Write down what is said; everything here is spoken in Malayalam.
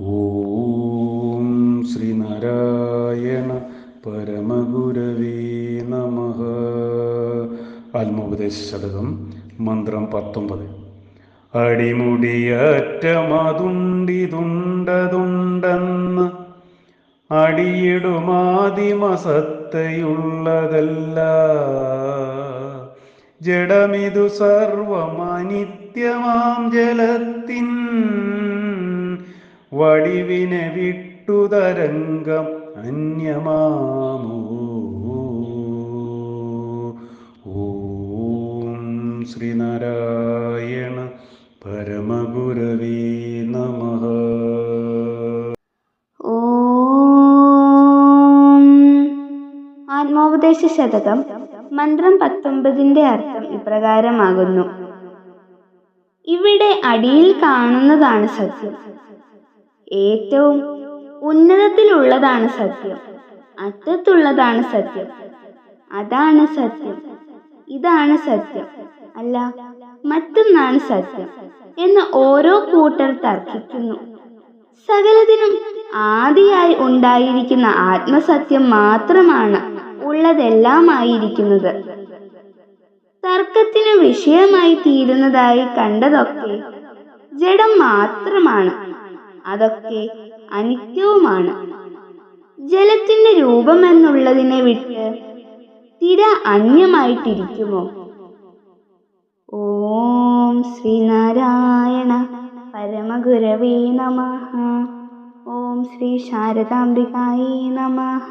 ഓം ശ്രീനാരായണ പരമഗുരവേ നമ. ആത്മോപദേശ ശതകം മന്ത്രം പത്തൊമ്പത്. അടിമുടിയറ്റമതുണ്ടിതുണ്ടതുണ്ടെന്ന് അടിയിടുമാതിമസത്തയുള്ളതല്ല. ജഡമിതു സർവമനിത്യമാം ജലത്തിൻ വടിവിനെ വിട്ടുതരംഗം അന്യമാമോ? ഓം ശ്രീനാരായണ പരമഗുരവേ നമ. ആത്മോപദേശ ശതകം മന്ത്രം പത്തൊമ്പതിന്റെ അർത്ഥം ഇപ്രകാരമാകുന്നു. ഇവിടെ അടിയിൽ കാണുന്നതാണ് സത്യം. ഏറ്റവും ഉന്നതത്തിലുള്ളതാണ് സത്യം. അറ്റത്തുള്ളതാണ് സത്യം. അതാണ് സത്യം. ഇതാണ് സത്യം. അല്ല മറ്റൊന്നാണ് സത്യം എന്ന് ഓരോ കൂട്ടർ തർക്കിക്കുന്നു. സകലതിനും ആദിയായി ഉണ്ടായിരിക്കുന്ന ആത്മസത്യം മാത്രമാണ് ഉള്ളതെല്ലാമായിരിക്കുന്നത്. തർക്കത്തിന് വിഷയമായി തീരുന്നതായി കണ്ടതൊക്കെ ജഡം മാത്രമാണ്. അതൊക്കെ അനിത്യവുമാണ്. ജലത്തിന്റെ രൂപമെന്നുള്ളതിനെ വിട്ട് തിര അന്യമായിട്ടിരിക്കുമോ? ഓം ശ്രീനാരായണ പരമഗുരവേ നമഃ. ഓം ശ്രീ ശാരദാംബികായേ നമഃ.